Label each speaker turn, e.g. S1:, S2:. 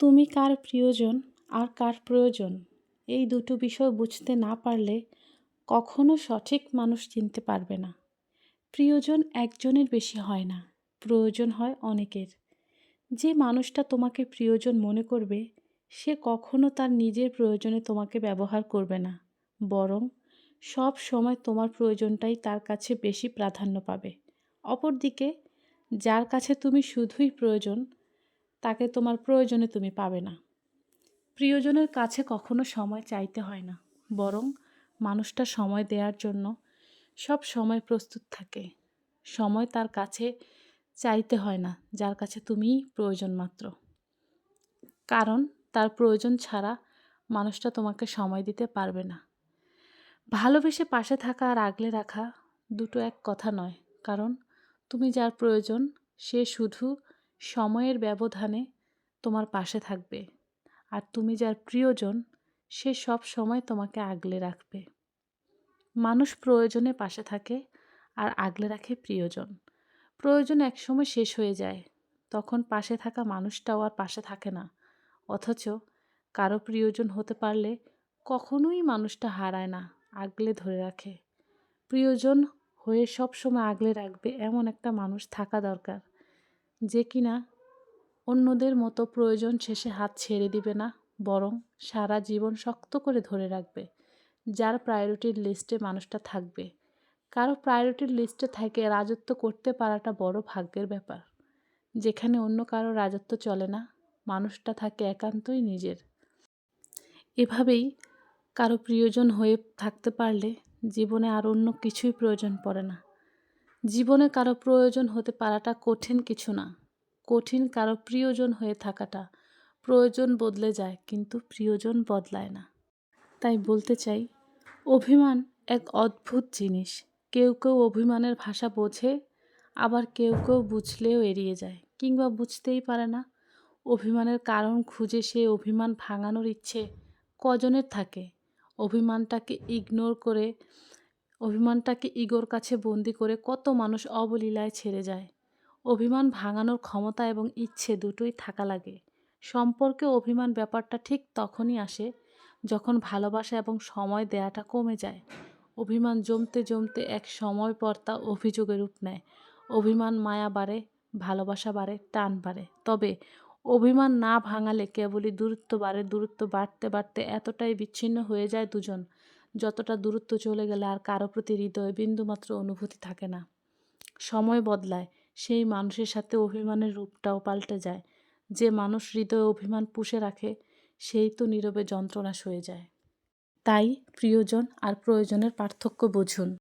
S1: তুমি কার প্রিয়জন আর কার প্রয়োজন? এই দুটো বিষয় বুঝতে না পারলে কখনো সঠিক মানুষ চিনতে পারবে না। প্রিয়জন একজনের বেশি হয় না, প্রয়োজন হয় অনেকের। যে মানুষটা তোমাকে প্রিয়জন মনে করবে, সে কখনো তার নিজের প্রয়োজনে তোমাকে ব্যবহার করবে না, বরং সব সময় তোমার প্রয়োজনটাই তার কাছে বেশি প্রাধান্য পাবে। অপরদিকে, যার কাছে তুমি শুধুই প্রয়োজন তাকে তোমার প্রয়োজনে তুমি পাবে না। প্রিয়জনের কাছে কখনো সময় চাইতে হয় না, বরং মানুষটা সময় দেওয়ার জন্য সব সময় প্রস্তুত থাকে। সময় তার কাছে চাইতে হয় না, যার কাছে তুমিই প্রয়োজন মাত্র। কারণ তার প্রয়োজন ছাড়া মানুষটা তোমাকে সময় দিতে পারবে না। ভালোবেসে পাশে থাকা আর আগলে রাখা দুটো এক কথা নয়, কারণ তুমি যার প্রয়োজন সে শুধু সময়ের ব্যবধানে তোমার পাশে থাকবে। আর তুমি যার প্রিয়জন, সে সব সময় তোমাকে আগলে রাখবে। মানুষ প্রয়োজনে পাশে থাকে আর আগলে রাখে প্রিয়জন। প্রয়োজন একসময় শেষ হয়ে যায়, তখন পাশে থাকা মানুষটাও আর পাশে থাকে না। অথচ কারও প্রিয়জন হতে পারলে কখনোই মানুষটা হারায় না, আগলে ধরে রাখে। প্রিয়জন হয়ে সব সময় আগলে রাখবে এমন একটা মানুষ থাকা দরকার। যে কিনা অন্যদের মতো প্রয়োজন শেষে হাত ছেড়ে দিবে না, বরং সারা জীবন শক্ত করে ধরে রাখবে, যার প্রায়োরিটির লিস্টে মানুষটা থাকবে। কারও প্রায়োরিটির লিস্টে থেকে রাজত্ব করতে পারাটা বড় ভাগ্যের ব্যাপার। যেখানে অন্য কারও রাজত্ব চলে না, মানুষটা থাকে একান্তই নিজের। এভাবেই কারও প্রিয়জন হয়ে থাকতে পারলে জীবনে আর অন্য কিছুই প্রয়োজন পড়ে না। জীবনে কারও প্রয়োজন হতে পারাটা কঠিন কিছু না। কঠিন কারও প্রিয়জন হয়ে থাকাটা প্রয়োজন বদলে যায়, কিন্তু প্রিয়জন বদলায় না। তাই বলতে চাই, অভিমান এক অদ্ভুত জিনিস। কেউ কেউ অভিমানের ভাষা বোঝে, আবার কেউ কেউ বুঝলেও এড়িয়ে যায়, কিংবা বুঝতেই পারে না অভিমানের কারণ খুঁজে সে অভিমান ভাঙানোর ইচ্ছে কজনের থাকে। অভিমানটাকে ইগনোর করে অভিমানটাকে ইগোর কাছে বন্দি করে কত মানুষ অবলীলায় ছেড়ে যায়। অভিমান ভাঙানোর ক্ষমতা এবং ইচ্ছে দুটোই থাকা লাগে। সম্পর্কে অভিমান ব্যাপারটা ঠিক তখনই আসে যখন ভালোবাসা এবং সময় দেয়াটা কমে যায়। অভিমান জমতে জমতে এক সময় পর তা অভিযোগের রূপ নেয়। অভিমান মায়া বাড়ে, ভালোবাসা বাড়ে, টান বাড়ে। তবে অভিমান না ভাঙালে কেবলই দূরত্ব বাড়ে, দূরত্ব বাড়তে বাড়তে এতটাই বিচ্ছিন্ন হয়ে যায় দুজন। যতটা দূরত্ব চলে গেলে আর কারও প্রতি হৃদয়ে বিন্দুমাত্র অনুভূতি থাকে না। সময় বদলায়, সেই মানুষের সাথে অভিমানের রূপটাও পাল্টে যায়। যে মানুষ হৃদয়ে অভিমান পুষে রাখে, সেই তো নীরবে যন্ত্রণা সয়ে যায়। তাই প্রিয়জন আর প্রয়োজনের পার্থক্য বুঝুন।